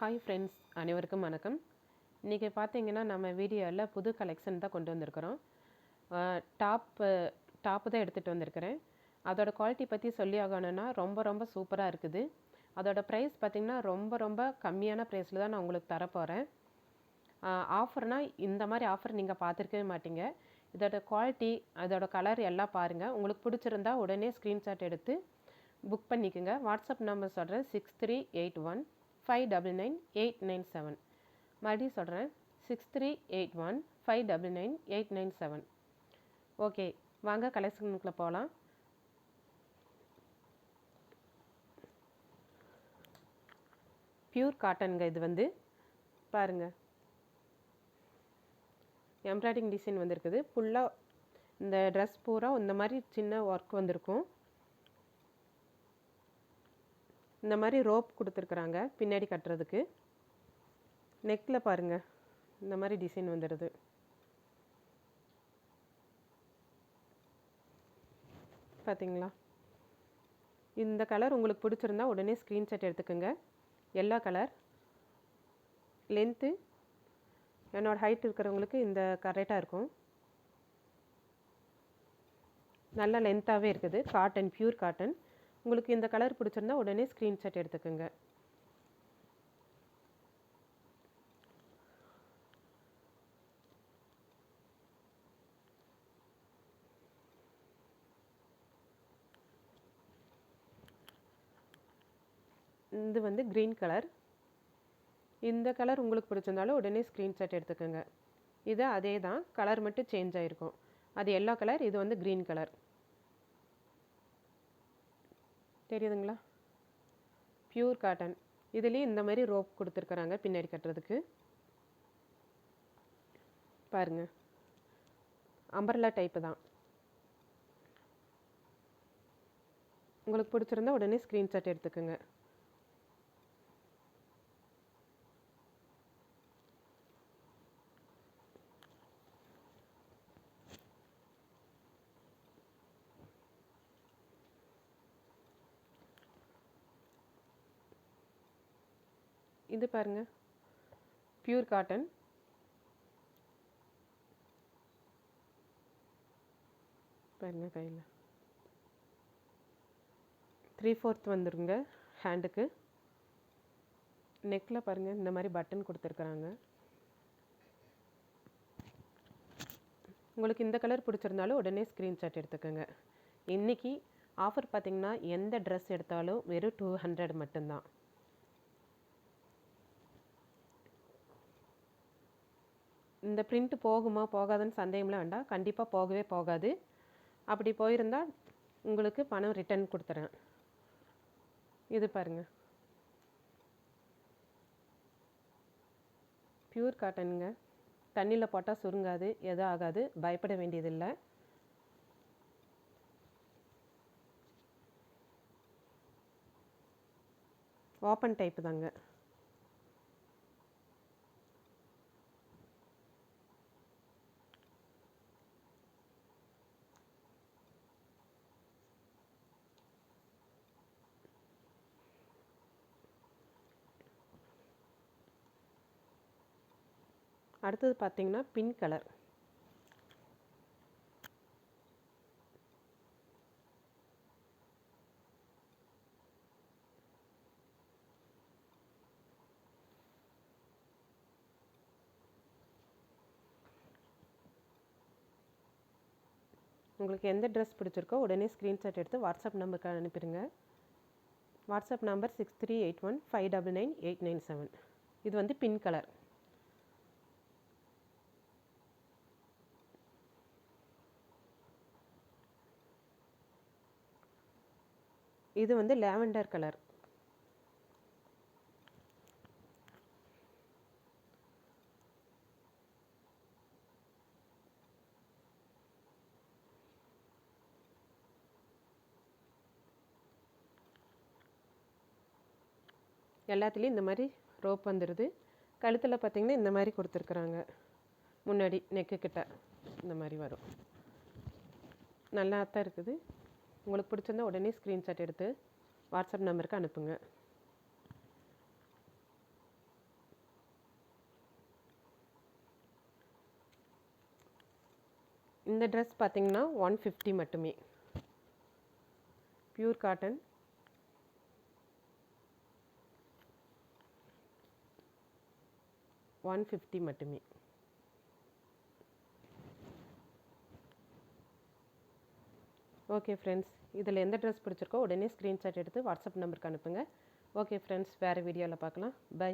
Hi friends அனைவருக்கும் வணக்கம். இன்றைக்கி பார்த்தீங்கன்னா நம்ம வீடியோவில் புது கலெக்ஷன் தான் கொண்டு வந்திருக்கிறோம். டாப்பு டாப்பு தான் எடுத்துகிட்டு வந்திருக்கிறேன். அதோடய குவாலிட்டி பற்றி சொல்லி ஆகணும்னா ரொம்ப ரொம்ப சூப்பராக இருக்குது. அதோடய ப்ரைஸ் பார்த்திங்கன்னா ரொம்ப ரொம்ப கம்மியான ப்ரைஸில் தான் நான் உங்களுக்கு தரப்போகிறேன் ஆஃபர்னால் இந்த மாதிரி ஆஃபர் நீங்கள் பார்த்துருக்கவே மாட்டீங்க. இதோட குவாலிட்டி அதோட கலர் எல்லாம் பாருங்கள் உங்களுக்கு பிடிச்சிருந்தா உடனே ஸ்க்ரீன்ஷாட் எடுத்து புக் பண்ணிக்கோங்க. வாட்ஸ்அப் நம்பர் சொல்கிறேன் six three eight one five double nine eight nine seven மறுபடியும் சொல்கிறேன் six three eight one five double nine eight nine seven okay வாங்க கலெக்ஷனுக்குள்ளே போகலாம் பியூர் காட்டனுங்க இது வந்து பாருங்கள் எம்ப்ராய்டிங் டிசைன் வந்திருக்குது. ஃபுல்லாக இந்த ட்ரெஸ் பூரா இந்த மாதிரி சின்ன ஒர்க் வந்திருக்கும். இந்த மாதிரி ரோப் கொடுத்துருக்குறாங்க பின்னாடி கட்டுறதுக்கு. நெக்கில் பாருங்கள் இந்த மாதிரி டிசைன் வந்துடுது. பார்த்தீங்களா இந்த கலர் உங்களுக்கு பிடிச்சிருந்தா உடனே ஸ்க்ரீன்ஷாட் எடுத்துக்கோங்க. எல்லா கலர் லென்த்து என்னோடய ஹைட் இருக்கிறவங்களுக்கு இந்த கரெக்டாக இருக்கும். நல்ல லென்த்தாகவே இருக்குது. காட்டன் பியூர் காட்டன் உங்களுக்கு இந்த கலர் பிடிச்சிருந்தா உடனே ஸ்க்ரீன்ஷாட் எடுத்துக்கோங்க. இது வந்து க்ரீன் கலர் இந்த கலர் உங்களுக்கு பிடிச்சிருந்தாலும் உடனே ஸ்க்ரீன்ஷாட் எடுத்துக்கோங்க. இது அதே தான் கலர் மட்டும் சேஞ்ச் ஆகிருக்கும் அது எல்லோ கலர் இது வந்து க்ரீன் கலர் தெரியுதுங்களா? பியூர் காட்டன் இதுலேயும் இந்த மாதிரி ரோப் கொடுத்துருக்குறாங்க பின்னாடி கட்டுறதுக்கு. பாருங்க. அம்பர்லா டைப்பு தான். உங்களுக்கு பிடிச்சிருந்தா உடனே ஸ்க்ரீன்ஷாட் எடுத்துக்கோங்க. இது பாருங்க. பியூர் காட்டன் பாருங்க கையில். த்ரீ ஃபோர்த் வந்துருங்க ஹேண்டுக்கு நெக்கில் பாருங்கள் இந்த மாதிரி பட்டன் கொடுத்துருக்குறாங்க. உங்களுக்கு இந்த கலர் பிடிச்சிருந்தாலும் உடனே ஸ்க்ரீன்ஷாட் எடுத்துக்கோங்க. இன்றைக்கி ஆஃபர் பார்த்திங்கன்னா எந்த ட்ரெஸ் எடுத்தாலும் வெறும் டூ ஹண்ட்ரட் மட்டும்தான். இந்த பிரிண்ட் போகுமா போகாதுன்னு சந்தேகம்லாம் வேண்டாம். கண்டிப்பாக போகவே போகாது. அப்படி போயிருந்தால் உங்களுக்கு பணம் ரிட்டர்ன் கொடுத்துறேன். இது பாருங்கள் பியூர் காட்டனுங்க தண்ணியில் போட்டால் சுருங்காது எதுவும் ஆகாது. பயப்பட வேண்டியதில்லை. ஓப்பன் டைப்பு தாங்க. அடுத்தது பார்த்தீங்கன்னா பிங்க் கலர். உங்களுக்கு எந்த ட்ரெஸ் பிடிச்சிருக்கோ உடனே ஸ்க்ரீன்ஷாட் எடுத்து வாட்ஸ்அப் நம்பருக்கு அனுப்பிடுங்க. WhatsApp number six three eight one five double nine eight nine seven இது வந்து பிங்க் கலர். இது வந்து லேவெண்டர் கலர். எல்லாத்துலேயும் இந்த மாதிரி ரோப் வந்துடுது கழுத்தில் பார்த்திங்கன்னா இந்த மாதிரி கொடுத்துருக்குறாங்க. முன்னாடி நெக்கு கிட்ட இந்த மாதிரி வரும். நல்லா தான் இருக்குது. உங்களுக்கு பிடிச்சிருந்தா உடனே ஸ்க்ரீன்ஷாட் எடுத்து வாட்ஸ்அப் நம்பருக்கு அனுப்புங்க. இந்த ட்ரெஸ் பார்த்தீங்கன்னா ஒன் ஃபிஃப்டி மட்டுமே. பியூர் காட்டன் ஒன் ஃபிஃப்டி மட்டுமே. ஓகே ஃப்ரெண்ட்ஸ் இதில் எந்த ட்ரெஸ் பிடிச்சிருக்கோ உடனே ஸ்க்ரீன்ஷாட் எடுத்து வாட்ஸ்அப் நம்பருக்கு அனுப்புங்க. ஓகே ஃப்ரெண்ட்ஸ் வேறு வீடியோவில் பார்க்கலாம். பை